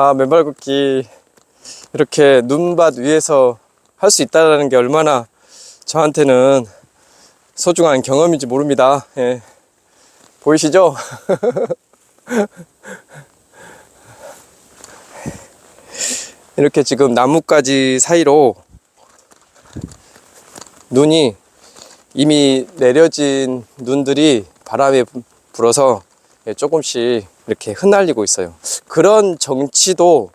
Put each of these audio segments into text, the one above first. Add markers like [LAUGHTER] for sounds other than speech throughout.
아, 맨발 걷기 이렇게 눈밭 위에서 할 수 있다는 게 얼마나 저한테는 소중한 경험인지 모릅니다. 예. 보이시죠? [LAUGHS] 이렇게 지금 나뭇가지 사이로 눈이 이미 내려진 눈들이 바람에 불어서 예, 조금씩 이렇게 흩날리고 있어요. 그런 정치도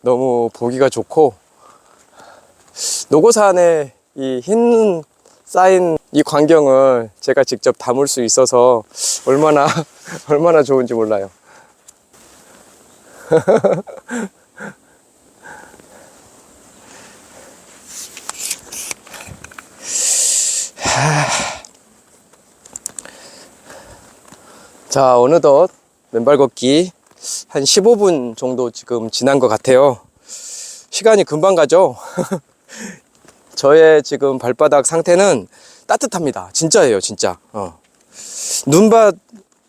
너무 보기가 좋고 노고산의 이 흰 쌓인 이 광경을 제가 직접 담을 수 있어서 얼마나 [LAUGHS] 얼마나 좋은지 몰라요. [LAUGHS] 자, 어느덧 맨발 걷기 한 15분 정도 지금 지난 것 같아요. 시간이 금방 가죠? [LAUGHS] 저의 지금 발바닥 상태는 따뜻합니다. 진짜예요, 진짜. 어. 눈밭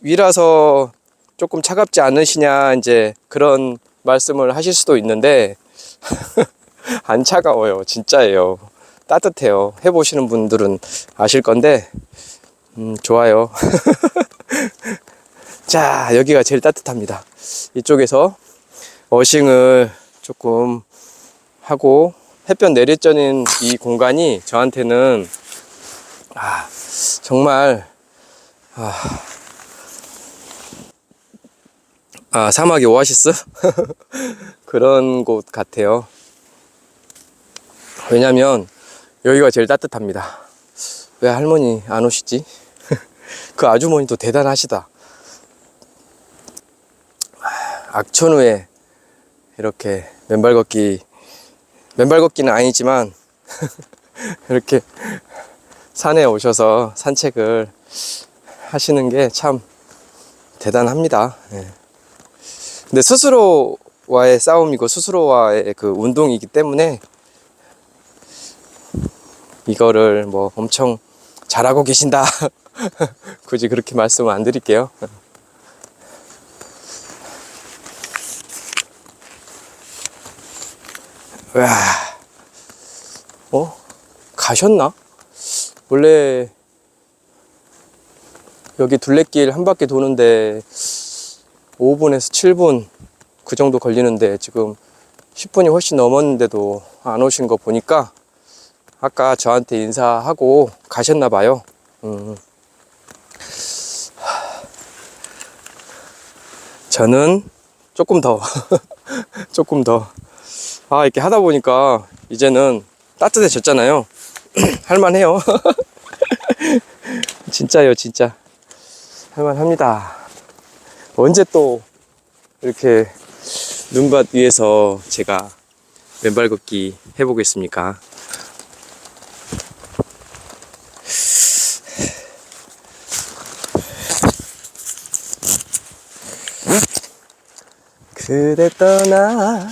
위라서 조금 차갑지 않으시냐, 이제 그런 말씀을 하실 수도 있는데, [LAUGHS] 안 차가워요. 진짜예요. 따뜻해요. 해보시는 분들은 아실 건데, 음, 좋아요. [LAUGHS] 자, 여기가 제일 따뜻합니다. 이쪽에서 어싱을 조금 하고 햇볕 내리쬐는 이 공간이 저한테는 아, 정말 아, 아 사막의 오아시스 [LAUGHS] 그런 곳 같아요. 왜냐면 여기가 제일 따뜻합니다. 왜 할머니 안 오시지? [LAUGHS] 그 아주머니도 대단하시다. 악천후에 이렇게 맨발 걷기 맨발 걷기는 아니지만 [LAUGHS] 이렇게 산에 오셔서 산책을 하시는 게 참 대단합니다. 예. 근데 스스로와의 싸움이고 스스로와의 그 운동이기 때문에 이거를 뭐 엄청 잘하고 계신다. [LAUGHS] 굳이 그렇게 말씀을 안 드릴게요. 와, 어? 가셨나? 원래 여기 둘레길 한 바퀴 도는데 5분에서 7분 그 정도 걸리는데 지금 10분이 훨씬 넘었는데도 안 오신 거 보니까 아까 저한테 인사하고 가셨나 봐요. 음. 저는 조금 더, [LAUGHS] 조금 더. 아, 이렇게 하다 보니까 이제는 따뜻해졌잖아요. [CLEARS THROAT] 할만해요. [LAUGHS] 진짜요, 진짜. 할만합니다. 언제 또 이렇게 눈밭 위에서 제가 맨발 걷기 해보겠습니까? 그대 떠나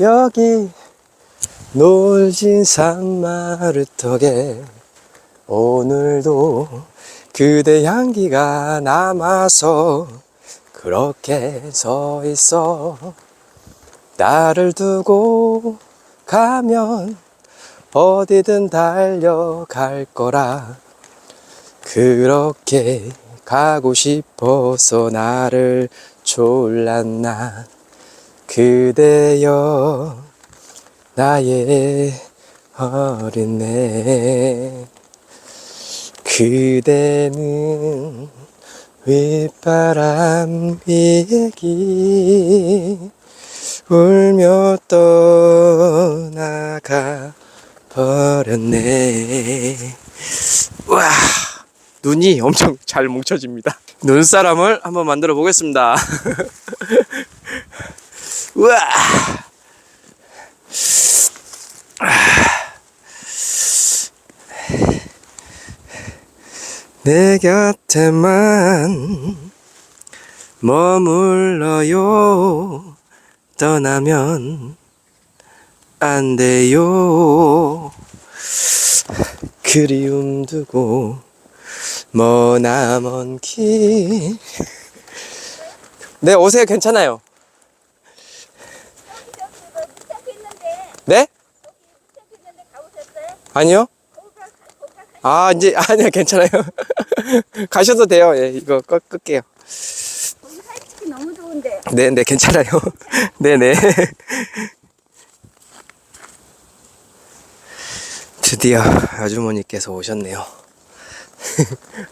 여기 놀진 산마루턱에 오늘도 그대 향기가 남아서 그렇게 서 있어. 나를 두고 가면 어디든 달려갈 거라. 그렇게 가고 싶어서 나를 졸랐나 그대여 나의 어린애. 그대는 윗바람 비기 울며 떠나가 버렸네. 와 눈이 엄청 잘 뭉쳐집니다. 눈사람을 한번 만들어 보겠습니다 [LAUGHS] 우와 내 곁에만 머물러요 떠나면 안 돼요 그리움 두고 머나먼 길 네, 오세요. 괜찮아요. 네? 아니요. 아, 이제, 아니요, 괜찮아요. [LAUGHS] 가셔도 돼요. 예, 이거 끌, 끌게요. 너무 좋은데. 네, 네, 괜찮아요. 네 네. [LAUGHS] [LAUGHS] 드디어 아주머니께서 오셨네요.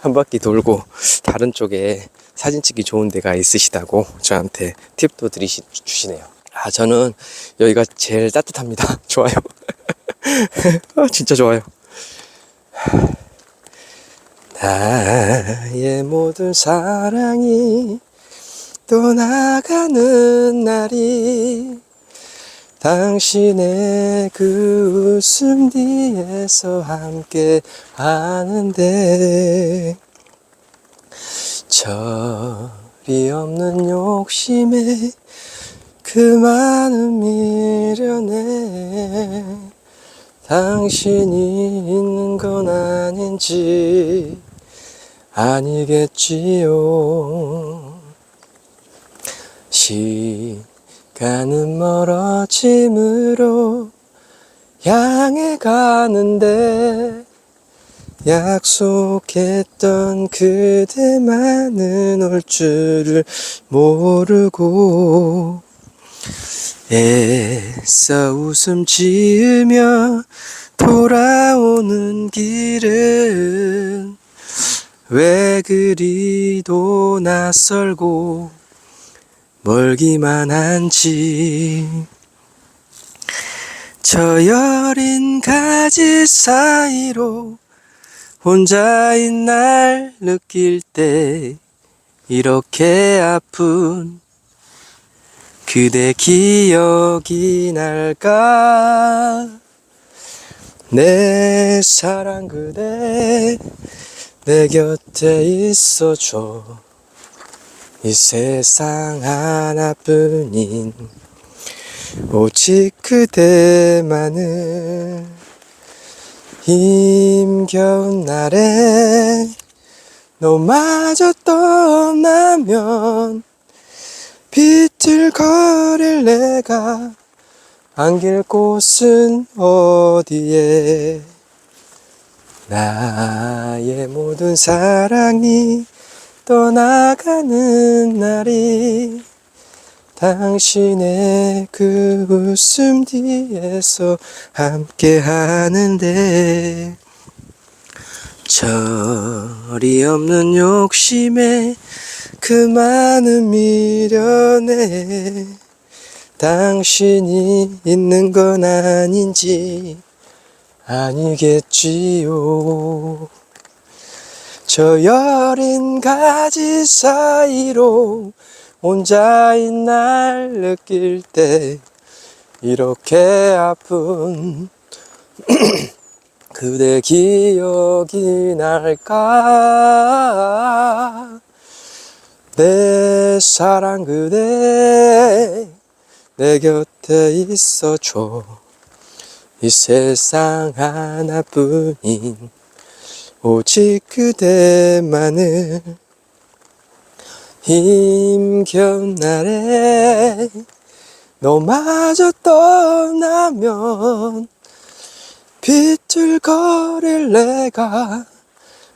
한 바퀴 돌고 다른 쪽에 사진 찍기 좋은 데가 있으시다고 저한테 팁도 드리시, 주시네요. 아, 저는 여기가 제일 따뜻합니다. 좋아요. [LAUGHS] 아, 진짜 좋아요. 나의 모든 사랑이 떠나가는 날이 당신의 그 웃음 뒤에서 함께 하는데 절이 없는 욕심에 그 많은 미련에 당신이 있는 건 아닌지 아니겠지요. 시간은 멀어짐으로 향해 가는데 약속했던 그대만은 올 줄을 모르고 애써 웃음 지으며 돌아오는 길은 왜 그리도 낯설고 멀기만 한지. 저 여린 가지 사이로 혼자인 날 느낄 때 이렇게 아픈 그대 기억이 날까? 내 사랑 그대 내 곁에 있어줘. 이 세상 하나뿐인 오직 그대만을 힘겨운 날에 너마저 떠나면 비틀거릴 내가 안길 곳은 어디에? 나의 모든 사랑이 떠나가는 날이 당신의 그 웃음 뒤에서 함께 하는데 절이 없는 욕심에 그 많은 미련에 당신이 있는 건 아닌지 아니겠지요. 저 여린 가지 사이로 혼자인 날 느낄 때 이렇게 아픈 [CLEARS THROAT] 그대 기억이 날까 내 사랑 그대 내 곁에 있어줘. 이 세상 하나뿐인 오직 그대만을 힘겨운 날에 너마저 떠나면 비틀거릴 내가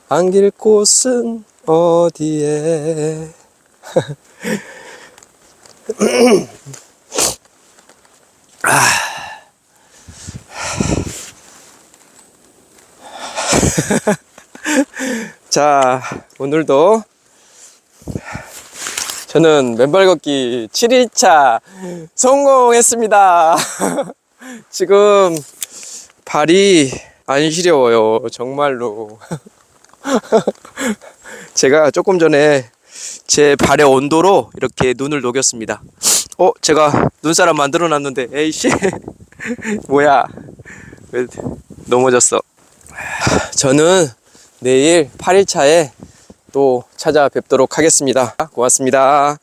안길 곳은 어디에 [LAUGHS] 자, 오늘도 저는 맨발 걷기 7일차 성공했습니다. [LAUGHS] 지금 발이 안 시려워요. 정말로. [LAUGHS] 제가 조금 전에 제 발의 온도로 이렇게 눈을 녹였습니다. 어, 제가 눈사람 만들어 놨는데, 에이씨. [LAUGHS] 뭐야. 왜 넘어졌어. 저는 내일 8일차에 또 찾아뵙도록 하겠습니다. 고맙습니다.